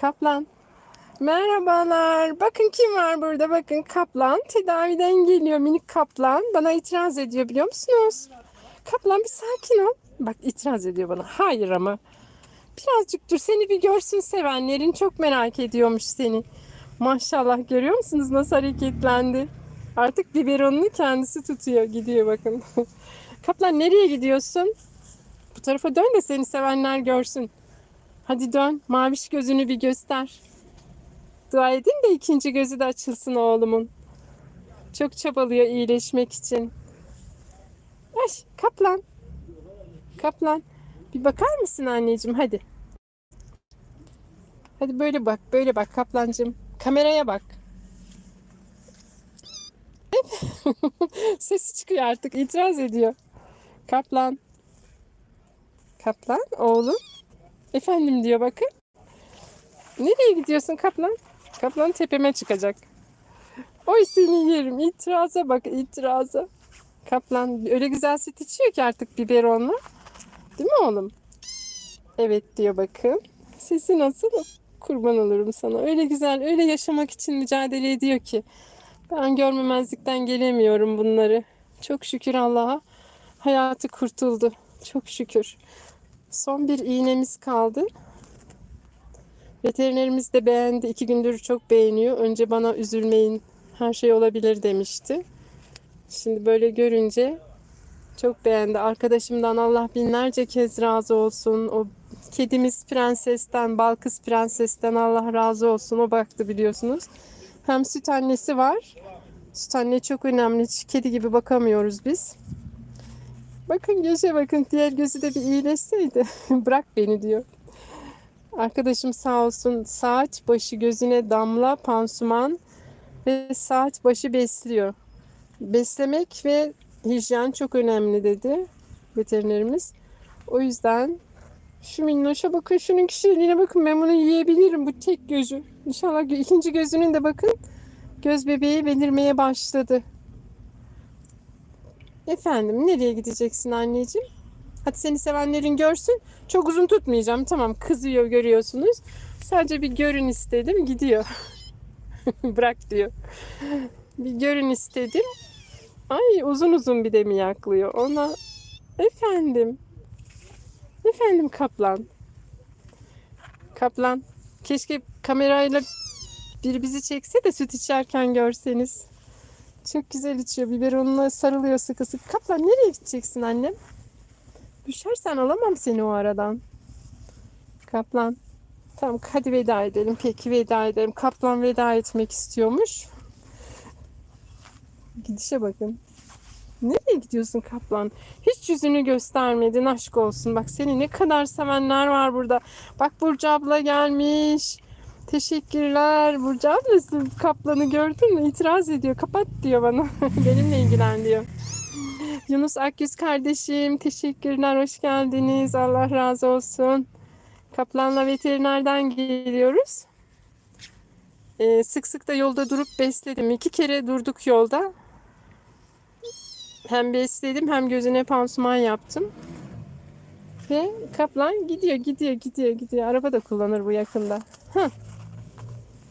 Kaplan. Merhabalar. Bakın kim var burada? Bakın kaplan tedaviden geliyor. Minik kaplan bana itiraz ediyor biliyor musunuz? Kaplan bir sakin ol. Bak itiraz ediyor bana. Hayır ama. Birazcık dur seni bir görsün sevenlerin. Çok merak ediyormuş seni. Maşallah görüyor musunuz nasıl hareketlendi? Artık biberonunu kendisi tutuyor. Gidiyor bakın. Kaplan nereye gidiyorsun? Bu tarafa dön de seni sevenler görsün. Hadi dön. Maviş gözünü bir göster. Dua edin de ikinci gözü de açılsın oğlumun. Çok çabalıyor iyileşmek için. Ay kaplan. Kaplan. Bir bakar mısın anneciğim hadi. Hadi böyle bak böyle bak kaplancığım. Kameraya bak. Sesi çıkıyor artık itiraz ediyor. Kaplan. Kaplan oğlum. Efendim diyor bakın. Nereye gidiyorsun kaplan? Kaplan tepeme çıkacak. Oy seni yerim. İtiraza bak itiraza. Kaplan öyle güzel süt içiyor ki artık biberonla. Değil mi oğlum? Evet diyor bakın. Sesi nasıl? Kurban olurum sana. Öyle güzel, öyle yaşamak için mücadele ediyor ki. Ben görmemezlikten gelemiyorum bunları. Çok şükür Allah'a hayatı kurtuldu. Çok şükür. Son bir iğnemiz kaldı. Veterinerimiz de beğendi. İki gündür çok beğeniyor. Önce bana üzülmeyin her şey olabilir demişti. Şimdi böyle görünce çok beğendi. Arkadaşımdan Allah binlerce kez razı olsun. O kedimiz prensesten, Balkız prensesten Allah razı olsun. O baktı biliyorsunuz. Hem süt annesi var. Süt anne çok önemli. Hiç kedi gibi bakamıyoruz biz. Bakın göze bakın. Diğer gözü de bir iyileşseydi. Bırak beni diyor. Arkadaşım sağ olsun saat başı gözüne damla pansuman ve saat başı besliyor. Beslemek ve hijyen çok önemli dedi veterinerimiz. O yüzden şu minnoşa bakın şunun kişiliğine bakın ben bunu yiyebilirim bu tek gözü. İnşallah ikinci gözünün de bakın göz bebeği belirmeye başladı. Efendim nereye gideceksin anneciğim? Hadi seni sevenlerin görsün. Çok uzun tutmayacağım. Tamam kızıyor görüyorsunuz. Sadece bir görün istedim. Gidiyor. Bırak diyor. Bir görün istedim. Ay uzun uzun bir de miyaklıyor. Ona efendim. Efendim kaplan. Kaplan. Keşke kamerayla biri bizi çekse de süt içerken görseniz. Çok güzel içiyor. Biberonuna sarılıyor sıkı sıkı. Kaplan nereye gideceksin annem? Düşersen alamam seni o aradan. Kaplan. Tamam hadi veda edelim. Peki veda edelim. Kaplan veda etmek istiyormuş. Gidişe bakın. Nereye gidiyorsun kaplan? Hiç yüzünü göstermedin aşk olsun. Bak seni ne kadar sevenler var burada. Bak Burcu abla gelmiş. Teşekkürler. Burcu ablası kaplanı gördün mü? İtiraz ediyor. Kapat diyor bana. Benimle ilgilen diyor. Yunus Akyüz kardeşim teşekkürler. Hoş geldiniz. Allah razı olsun. Kaplanla veterinerden geliyoruz. Ee, sık sık da yolda durup besledim. İki kere durduk yolda. Hem besledim hem gözüne pansuman yaptım. Ve kaplan gidiyor, gidiyor, gidiyor, gidiyor. Araba da kullanır bu yakında. Heh.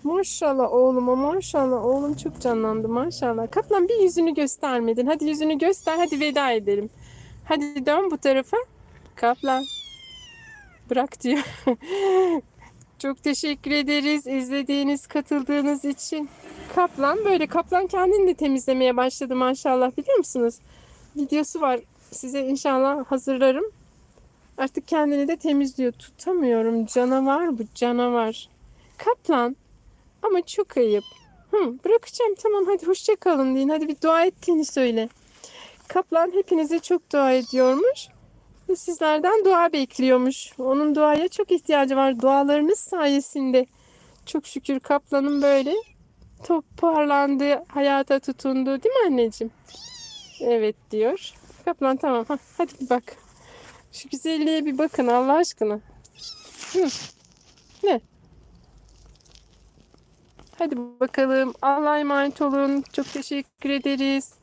Maşallah oğluma maşallah. Oğlum çok canlandı maşallah. Kaplan bir yüzünü göstermedin. Hadi yüzünü göster. Hadi veda edelim. Hadi dön bu tarafa. Kaplan. Bırak diyor. çok teşekkür ederiz izlediğiniz, katıldığınız için. Kaplan böyle kaplan kendini de temizlemeye başladı maşallah biliyor musunuz? Videosu var. Size inşallah hazırlarım. Artık kendini de temizliyor. Tutamıyorum. Canavar bu canavar. Kaplan. Ama çok ayıp. Hı, bırakacağım tamam hadi hoşça kalın deyin. Hadi bir dua ettiğini söyle. Kaplan hepinize çok dua ediyormuş. Ve sizlerden dua bekliyormuş. Onun duaya çok ihtiyacı var. Dualarınız sayesinde. Çok şükür kaplanın böyle toparlandı, hayata tutundu. Değil mi anneciğim? Evet diyor. Kaplan tamam. Ha, hadi bir bak. Şu güzelliğe bir bakın Allah aşkına. Hı. Ne? Hadi bakalım. Allah'a emanet olun. Çok teşekkür ederiz.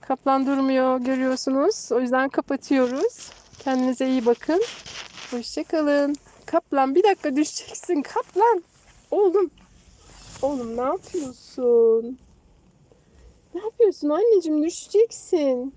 Kaplan durmuyor görüyorsunuz. O yüzden kapatıyoruz. Kendinize iyi bakın. Hoşçakalın. Kaplan bir dakika düşeceksin. Kaplan. Oğlum. Oğlum ne yapıyorsun? Ne yapıyorsun anneciğim düşeceksin.